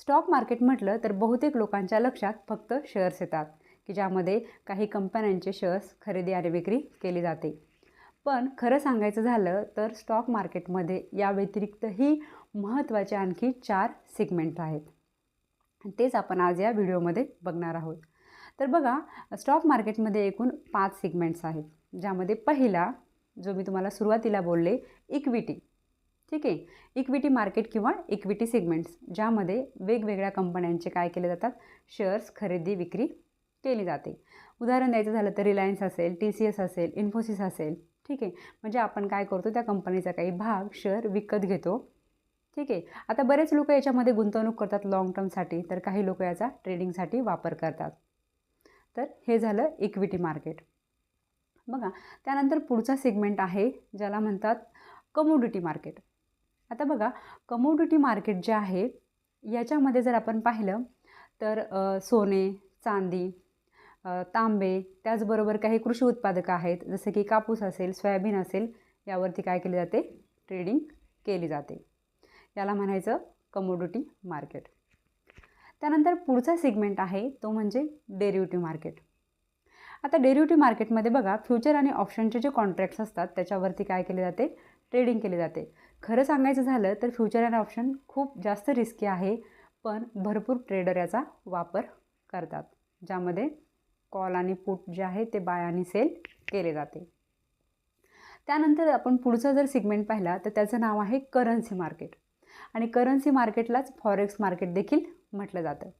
Stock market म्हटलं तर बहुतेक लोकांच्या लक्षात फक्त शेअर्स येतात की ज्यामध्ये काही कंपन्यांचे शेअर्स खरेदी आणि विक्री केली जाते. पण खरं सांगायचं झालं तर स्टॉक मार्केटमध्ये या व्यतिरिक्तही महत्त्वाचे आणखी चार सिगमेंट आहेत. तेच आपण आज या व्हिडिओमध्ये बघणार आहोत. तर बघा स्टॉक मार्केटमध्ये एकूण पाच सिगमेंट्स आहेत ज्यामध्ये पहिला जो मी तुम्हाला सुरुवातीला बोलले इक्विटी. ठीक आहे? इक्विटी मार्केट किंवा इक्विटी सिगमेंट्स ज्यामध्ये वेगवेगळ्या कंपन्यांचे काय केले जातात? शेअर्स खरेदी विक्री केली जाते. उदाहरण द्यायचं झालं तर रिलायन्स असेल टी सी एस असेल इन्फोसिस असेल ठीक आहे? म्हणजे आपण काय करतो? त्या कंपनीचा काही भाग शेअर विकत घेतो. ठीक आहे? आता बरेच लोक याच्यामध्ये गुंतवणूक करतात लाँग टर्मसाठी तर काही लोक याचा ट्रेडिंगसाठी वापर करतात. तर हे झालं इक्विटी मार्केट बघा त्यानंतर पुढचा सेगमेंट आहे ज्याला म्हणतात कमोडिटी मार्केट आता बघा कमोडिटी मार्केट जे आहे याच्यामध्ये जर आपण पाहिलं तर सोने चांदी तांबे त्याचबरोबर काही कृषी उत्पादकं आहेत जसे की कापूस असेल सोयाबीन असेल यावरती काय केले जाते? ट्रेडिंग केली जाते. याला म्हणायचं कमोडिटी मार्केट त्यानंतर पुढचा सेगमेंट आहे तो म्हणजे डेरिव्हेटिव्ह मार्केट आता डेरिव्हेटिव्ह मार्केटमध्ये बघा फ्युचर आणि ऑप्शनचे जे कॉन्ट्रॅक्ट्स असतात त्याच्यावरती काय केले जाते? ट्रेडिंग केले जाते. खरं सांगायचं झालं तर फ्युचर अँड ऑप्शन खूप जास्त रिस्की आहे पण भरपूर ट्रेडर याचा वापर करतात ज्यामध्ये कॉल आणि पुट जे आहे ते बाय आणि सेल केले जाते. त्यानंतर आपण पुढचा जर सिगमेंट पाहिला तर त्याचं नाव आहे करन्सी मार्केट आणि करन्सी मार्केटलाच फॉरेक्स मार्केट देखील म्हटलं जातं.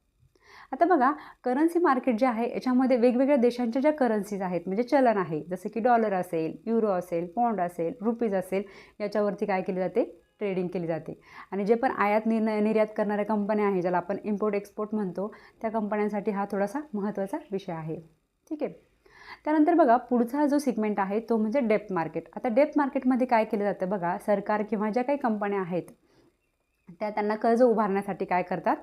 आता बघा करन्सी मार्केट जे आहे याच्यामध्ये वेगवेगळ्या देशांच्या ज्या करन्सीज आहेत म्हणजे चलन आहे जसं की डॉलर असेल युरो असेल पॉन्ड असेल रुपीज असेल याच्यावरती काय केली जाते? ट्रेडिंग केली जाते. आणि जे पण आयात निर्णय निर्यात करणाऱ्या कंपन्या आहे ज्याला आपण इम्पोर्ट एक्सपोर्ट म्हणतो त्या कंपन्यांसाठी हा थोडासा महत्त्वाचा विषय आहे. ठीक आहे? त्यानंतर बघा पुढचा जो सिगमेंट आहे तो म्हणजे डेप्थ मार्केट आता डेप्थ मार्केटमध्ये काय केलं जातं बघा सरकार किंवा ज्या काही कंपन्या आहेत त्या त्यांना कर्ज उभारण्यासाठी काय करतात?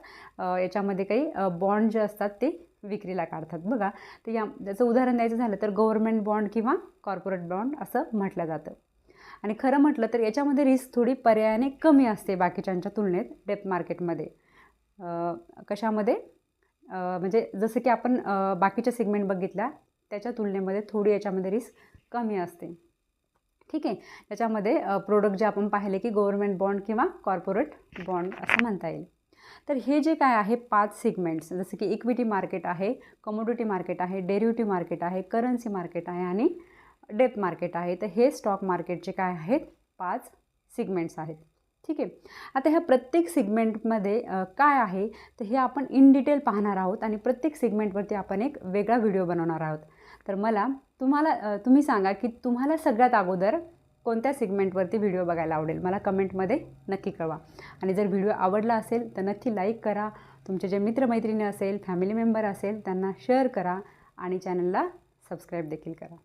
याच्यामध्ये काही बॉन्ड जे असतात ते विक्रीला काढतात. बघा तर या त्याचं उदाहरण द्यायचं झालं तर गव्हर्मेंट बॉन्ड किंवा कॉर्पोरेट बॉन्ड असं म्हटलं जातं. आणि खरं म्हटलं तर याच्यामध्ये रिस्क थोडी पर्यायाने कमी असते बाकीच्यांच्या तुलनेत डेप्थ मार्केटमध्ये कशामध्ये? म्हणजे जसं की आपण बाकीच्या सेगमेंट बघितल्या त्याच्या तुलनेमध्ये थोडी याच्यामध्ये रिस्क कमी असते. ठीक आहे? त्याच्यामध्ये प्रोडक्ट जे आपण पाहिले की गव्हर्मेंट बॉन्ड किंवा कॉर्पोरेट बॉन्ड असं म्हणता येईल. तर हे जे काय आहे पाच सिगमेंट्स जसं की इक्विटी मार्केट आहे कमोडिटी मार्केट आहे डेरिव्हेटिव्ह मार्केट आहे करन्सी मार्केट आहे आणि डेप मार्केट आहे. तर हे स्टॉक मार्केटचे काय आहेत पाच सिगमेंट्स आहेत. ठीक आहे? आता ह्या प्रत्येक सिगमेंटमध्ये काय आहे? तर हे आपण इन डिटेल पाहणार आहोत आणि प्रत्येक सिगमेंटवरती आपण एक वेगळा व्हिडिओ बनवणार आहोत. तर मला तुम्हाला तुम्ही सांगा की तुम्हाला सगळ्यात अगोदर कोणत्या सिगमेंटवरती व्हिडिओ बघायला आवडेल? मला कमेंटमध्ये नक्की कळवा. आणि जर व्हिडिओ आवडला असेल तर नक्की लाईक करा. तुमचे जे मित्रमैत्रिणी असेल फॅमिली मेंबर असेल त्यांना शेअर करा आणि चॅनलला सबस्क्राईब देखील करा.